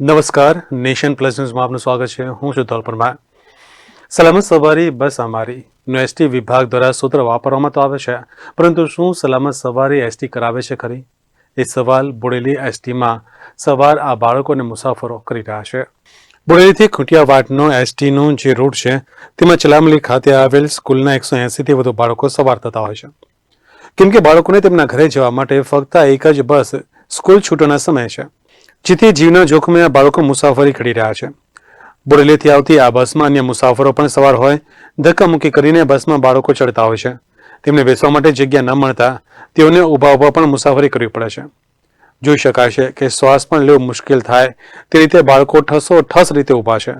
નમસ્કાર. Nation plus ન્યૂઝમાં આપનું સ્વાગત છે. હું છું ધોલ પરમાર. સલામત સવારી બસ અમારી. નો એસટી વિભાગ દ્વારા સૂત્ર વાપરવામાં તો આવે છે. પરંતુ શું સલામત સવારી એસટી કરાવે છે ખરી? એ સવાલ બોડેલી એસટીમાં સવાર આ બાળકોને મુસાફરો કરી રહ્યા છે. બોડેલીથી ખૂંટિયાવાટનો એસટીનો જે રૂટ છે, તેમાં ચલામલી ખાતે આવેલ સ્કૂલના એકસો એંસીથી વધુ બાળકો સવાર થતા હોય છે. કેમ કે બાળકોને તેમના ઘરે જવા માટે ફક્ત એક જ બસ સ્કૂલ છૂટોના સમય છે. જેથી જીવના જોખમે આ બાળકો મુસાફરી કરી રહ્યા છે. બોરેલીથી આવતી આ બસમાં અન્ય મુસાફરો પણ સવાર હોય, ધક્કામુક્કી કરીને બસમાં બાળકો ચડતા હોય છે. તેમને બેસવા માટે જગ્યા ન મળતા તેઓને ઊભા ઊભા પણ મુસાફરી કરવી પડે છે. જોઈ શકાય છે કે શ્વાસ પણ લેવું મુશ્કેલ થાય તે રીતે બાળકો ઠસો ઠસ રીતે ઊભા છે.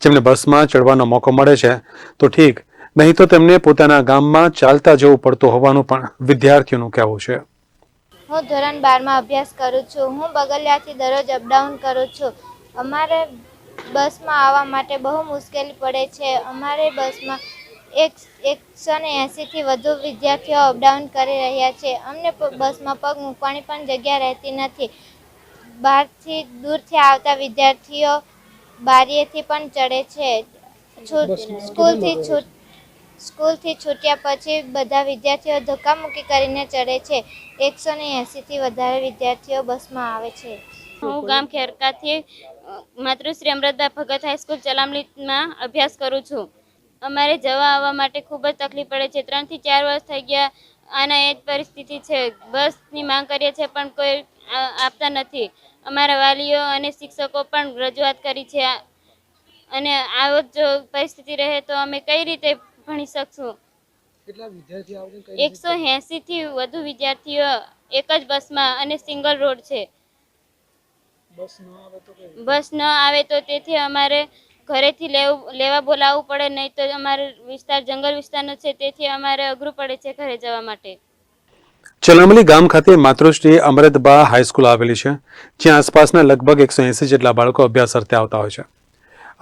જેમને બસમાં ચડવાનો મોકો મળે છે, તો ઠીક. નહીં તો તેમને પોતાના ગામમાં ચાલતા જવું પડતું હોવાનું પણ વિદ્યાર્થીઓનું કહેવું છે. હું ધોરણ બારમાં અભ્યાસ કરું છું. હું બગલિયાથી દરરોજ અપડાઉન કરું છું. અમારે બસમાં આવવા માટે બહુ મુશ્કેલી પડે છે. અમારે બસમાં એક એકસો ને એંસીથી વધુ વિદ્યાર્થીઓ અપડાઉન કરી રહ્યા છે. અમને બસમાં પગ મૂકવાની પણ જગ્યા રહેતી નથી. બહારથી દૂરથી આવતા વિદ્યાર્થીઓ બારીએથી પણ ચડે છે. છૂટ સ્કૂલથી છૂટ સ્કૂલથી છૂટ્યા પછી બધા વિદ્યાર્થીઓ ધક્કામુક્કી કરીને ચડે છે. એકસો ને એંસીથી વધારે વિદ્યાર્થીઓ બસમાં આવે છે. હું ગામ ખેરકાથી માતૃશ્રી અમૃતબા ભગત હાઈસ્કૂલ ચલામલીમાં અભ્યાસ કરું છું. અમારે જવા આવવા માટે ખૂબ જ તકલીફ પડે છે. ત્રણથી ચાર વર્ષ થઈ ગયા આના એ જ પરિસ્થિતિ છે. બસની માંગ કરીએ છીએ પણ કોઈ આપતા નથી. અમારા વાલીઓ અને શિક્ષકો પણ રજૂઆત કરી છે. અને આવો જો પરિસ્થિતિ રહે તો અમે કઈ રીતે ભણી શકશું. કેટલા વિદ્યાર્થી થી એકસો વધુ વિદ્યાર્થીઓ એક જ બસમાં અને સિંગલ રોડ છે. બસ ન આવે તો કઈ બસ ન આવે તો તેથી અમારે ઘરેથી લેવું લેવા બોલાવવું પડે નહીં તો અમારે વિસ્તાર જંગલ વિસ્તારનો છે તેથી અમારે અઘરું પડે છે ઘરે જવા માટે. ચલામલી ગામ ખાતે માતૃશ્રી અમૃતબા હાઈસ્કૂલ આવેલી છે જ્યાં આસપાસના લગભગ એકસો એંસી જેટલા બાળકો અભ્યાસ અર્થે આવતા હોય છે.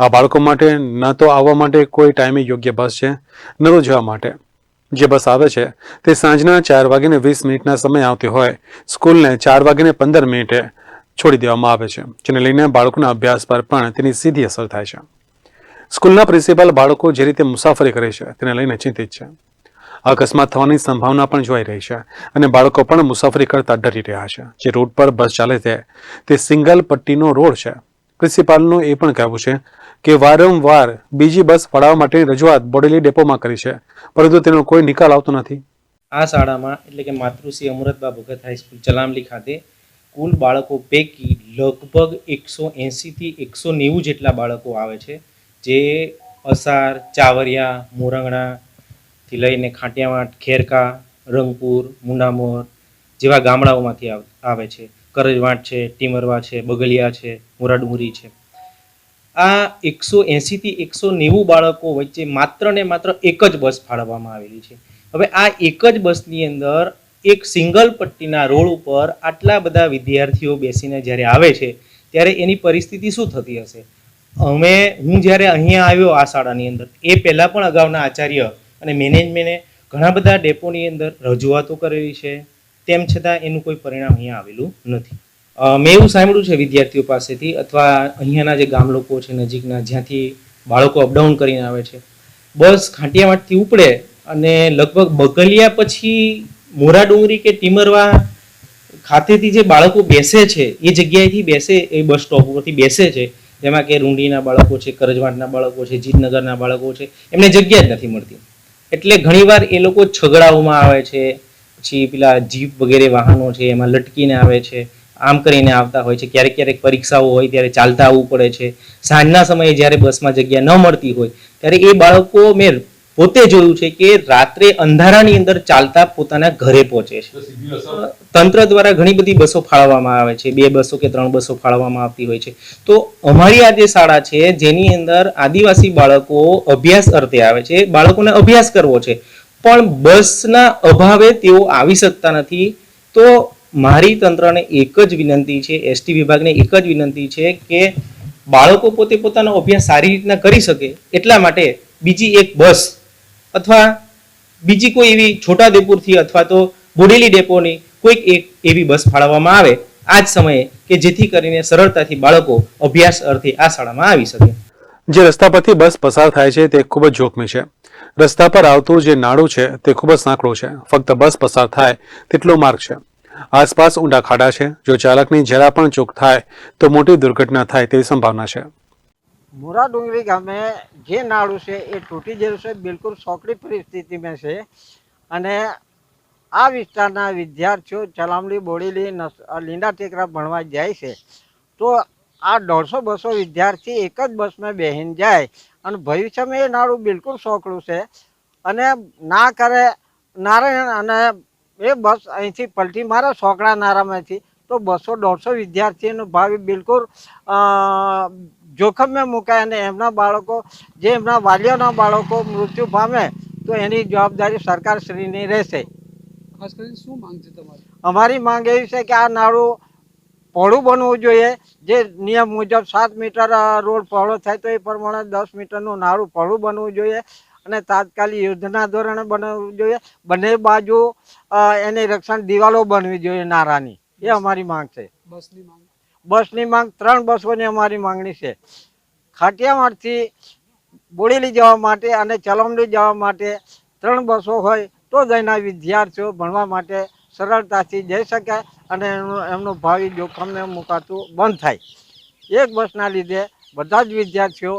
આ બાળકો માટે ન તો આવવા માટે કોઈ ટાઈમે યોગ્ય બસ છે, ન તો જવા માટે. જે બસ આવે છે, તે સાંજના ચાર વાગીને વીસ મિનિટના સમય આવતી હોય. સ્કૂલને ચાર વાગીને પંદર મિનિટે છોડી દેવામાં આવે છે, જેને લઈને બાળકોના અભ્યાસ પર પણ તેની સીધી અસર થાય છે. સ્કૂલના પ્રિન્સિપાલ બાળકો જે રીતે મુસાફરી કરે છે, તેને લઈને ચિંતિત છે. અકસ્માત થવાની સંભાવના પણ જોઈ રહી છે અને બાળકો પણ મુસાફરી કરતા ડરી રહ્યા છે. જે રોડ પર બસ ચાલે છે, તે સિંગલ પટ્ટીનો રોડ છે. પ્રિન્સિપાલનું એ પણ કહેવું છે કે વારંવાર બીજી બસ ફાળવવા માટેની રજૂઆત બોડેલી ડેપોમાં કરી છે, પરંતુ તેનો કોઈ નિકાલ આવતો નથી. આ શાળામાં, એટલે કે માતૃશ્રી અમૃતબા ભગત હાઈસ્કૂલ ચલામલી ખાતે, કુલ બાળકો પૈકી લગભગ એકસો એંસીથી એકસો નેવું જેટલા બાળકો આવે છે, જે અસાર, ચાવરિયા મોરંગણાથી લઈને ખાંટિયાવાટ ખેરકા, રંગપુર, મુંડામોર જેવા ગામડાઓમાંથી આવ- છે. કરજવાંટ છે, ટીમરવા છે, બગલિયા છે મોરાડુંગરી છે. આ એકસો એંસીથી એકસો નેવું બાળકો વચ્ચે માત્ર ને માત્ર એક જ બસ ફાળવવામાં આવેલી છે. હવે આ એક જ બસની અંદર એક સિંગલ પટ્ટીના રોડ ઉપર આટલા બધા વિદ્યાર્થીઓ બેસીને જ્યારે આવે છે, ત્યારે એની પરિસ્થિતિ શું થતી હશે? અમે, હું જ્યારે અહીંયા આવ્યો આ શાળાની અંદર, એ પહેલાં પણ અગાઉના આચાર્ય અને મેનેજમેન્ટે ઘણા બધા ડેપોની અંદર રજૂઆતો કરેલી છે. તેમ છતાં એનું કોઈ પરિણામ અહીંયા આવેલું નથી. મેં એવું સાંભળ્યું છે વિદ્યાર્થીઓ પાસેથી અથવા અહીંયાના જે ગામ લોકો છે નજીકના, જ્યાંથી બાળકો અપડાઉન કરીને આવે છે, બસ ખાંટિયાવાડથી ઉપડે અને લગભગ બગલિયા પછી મોરા ડુંગરી કે ટીમરવા ખાતેથી જે બાળકો બેસે છે, એ જગ્યાએથી બેસે, એ બસ સ્ટોપ ઉપરથી બેસે છે, જેમાં કે રૂંડીના બાળકો છે કરજવાટના બાળકો છે, જીતનગરના બાળકો છે, એમને જગ્યા જ નથી મળતી. એટલે ઘણીવાર એ લોકો છગડાઓમાં આવે છે, પછી પેલા જીપ વગેરે વાહનો છે, એમાં લટકીને આવે છે આમ કરીને આવતા હોય છે. ક્યારેક ક્યારેક પરીક્ષાઓ હોય ત્યારે ચાલતા આવવું પડે છે. સાંજના સમયે જ્યારે બસમાં જગ્યા ન મળતી હોય ત્યારે એ બાળકો મેં પોતે જોયું છે કે રાત્રે અંધારાની અંદર ચાલતા પોતાના ઘરે પહોંચે છે. તંત્ર દ્વારા ઘણી બધી બસો ફાળવવામાં આવે છે. બે બસો કે ત્રણ બસો ફાળવવામાં આવતી હોય છે. તો અમારી આ જે શાળા છે જેની અંદર આદિવાસી બાળકો અભ્યાસ અર્થે આવે છે બાળકોને અભ્યાસ કરવો છે. પણ બસના અભાવે તેઓ આવી શકતા નથી. તો મારી તંત્રને એક જ વિનંતી છે એસટી વિભાગને એક જ વિનંતી છે કે બાળકો પોતે પોતાનો અભ્યાસ સારી રીતના કરી શકે એટલા માટે બીજી એક બસ અથવા બીજી કોઈ એવી છોટાદેપુરથી અથવા તો બોડેલી ડેપોની કોઈક એક એવી બસ ફાળવવામાં આવે આ જ સમયે કે જેથી કરીને સરળતાથી બાળકો અભ્યાસ અર્થે આ શાળામાં આવી શકે. જે રસ્તા પરથી બસ પસાર થાય છે તે ખૂબ જ જોખમી છે. રસ્તા પર આવતું જે નાળું છે તે ખૂબ જ સાંકડું છે. ફક્ત બસ પસાર થાય તેટલો માર્ગ છે. આસપાસ ઊંડા ખાડા છે. જો ચાલકની જરા પણ ચૂક થાય તો મોટી દુર્ઘટના થાય તેવી સંભાવના છે. મોરા ડુંગરી ગામે જે નાળું છે એ તૂટી ગયેલું છે. બિલકુલ સોકડી પરિસ્થિતિમાં છે. અને આ વિસ્તારના વિદ્યાર્થીઓ ચલામડી બોડીલી લીંડા ટેકરા ભણવા જાય છે. તો આ દોઢસો બસો વિદ્યાર્થી એક જ બસમાં બેહીને જાય અને ભવિષ્યમાં એ નાળું બિલકુલ સોકડું છે. અને ના કરે, નારાયણ અને એ બસ અહીંથી પલટી. મારે સોકડા નારામાંથી તો બસો દોઢસો વિદ્યાર્થીઓનું ભાવિ બિલકુલ અ, જોખમમાં મુકાય અને એમના બાળકો જે એમના વાલીઓના બાળકો મૃત્યુ પામે તો એની જવાબદારી સરકારશ્રીની રહેશે. ખાસ કરીને શું માંગ છે તમારી? અમારી માંગ એવી છે કે આ નાળું પહોળું બનવું જોઈએ. જે નિયમ મુજબ સાત મીટર રોડ પહોળો થાય તો એ પ્રમાણે દસ મીટરનું નાળું પહોળું બનવું જોઈએ. અને તાત્કાલિક યુદ્ધના ધોરણે બનાવવું જોઈએ. બંને બાજુ એની રક્ષણ દિવાલો બનવી જોઈએ નારાની. એ અમારી માંગ છે. બસની માંગ. બસની માંગ ત્રણ બસોની અમારી માંગણી છે. ખાટિયાવાડથી બોડેલી જવા માટે અને ચલમડી જવા માટે ત્રણ બસો હોય તો જ એના વિદ્યાર્થીઓ ભણવા માટે સરળતાથી જઈ શકાય અને એમનું ભાવિ જોખમને મુકાતું બંધ થાય. એક બસના લીધે બધા જ વિદ્યાર્થીઓ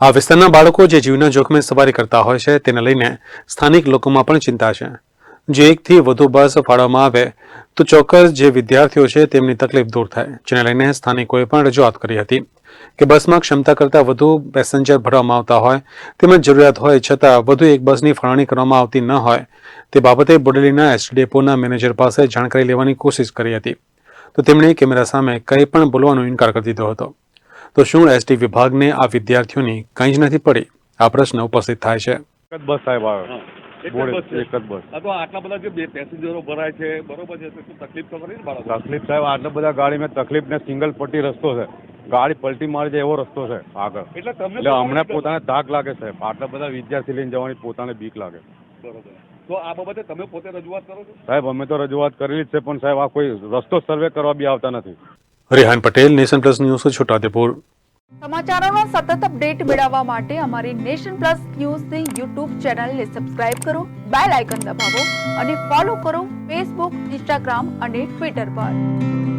આ વિસ્તારના બાળકો જે જીવના જોખમે સવારી કરતા હોય છે, તેને લઈને સ્થાનિક લોકોમાં પણ ચિંતા છે. જો એકથી વધુ બસ ફાળવવામાં આવે, તો ચોક્કસ જે વિદ્યાર્થીઓ છે, તેમની તકલીફ દૂર થાય, જેને લઈને સ્થાનિકોએ પણ રજૂઆત કરી હતી કે બસમાં ક્ષમતા કરતાં વધુ પેસેન્જર ભરવામાં આવતા હોય, તેમજ જરૂરિયાત હોય છતાં વધુ એક બસની ફાળવણી કરવામાં આવતી ન હોય, તે બાબતે બોડેલીના એસટી ડેપોના મેનેજર પાસે જાણકારી લેવાની કોશિશ કરી હતી. તો તેમણે કેમેરા સામે કંઈ પણ બોલવાનો ઇનકાર કરી દીધો હતો. તો શું એસટી વિભાગને આ વિદ્યાર્થીઓની કંઈ જ નથી પડી? આ પ્રશ્ન ઉપસ્થિત થાય છે. બસ સાહેબ આવે. એક જ બસ છે. એક જ બસ. હા તો આટલા બધા જે બે પેસેન્જરો ભરાય છે બરોબર છે શું તકલીફ તો ખરી ને તકલીફ સાહેબ આટલા બધા ગાડીમાં તકલીફ ને સિંગલ પટ્ટી રસ્તો છે. ગાડી પલટી મારી જાય એવો રસ્તો છે આગળ. એટલે તમને એટલે અમને પોતાને તાક લાગે છે આટલા બધા વિદ્યાર્થી લઈને જવાની પોતાને બીક લાગે. બરોબર. તો આ બાબતે તમે પોતે રજૂઆત કરો છો? સાહેબ અમે તો રજૂઆત કરેલી જ છે પણ સાહેબ આ કોઈ રસ્તો સર્વે કરવા બી આવતા નથી. Rehan Patel, nation plus news Chhotaudepur સમાચારોનો સતત અપડેટ મેળવવા માટે અમારી નેશન પ્લસ ન્યૂઝની યુટ્યુબ ચેનલને સબસ્ક્રાઇબ કરો, બેલ આઇકન દબાવો અને ફોલો કરો ફેસબુક, ઇન્સ્ટાગ્રામ અને ટ્વિટર પર.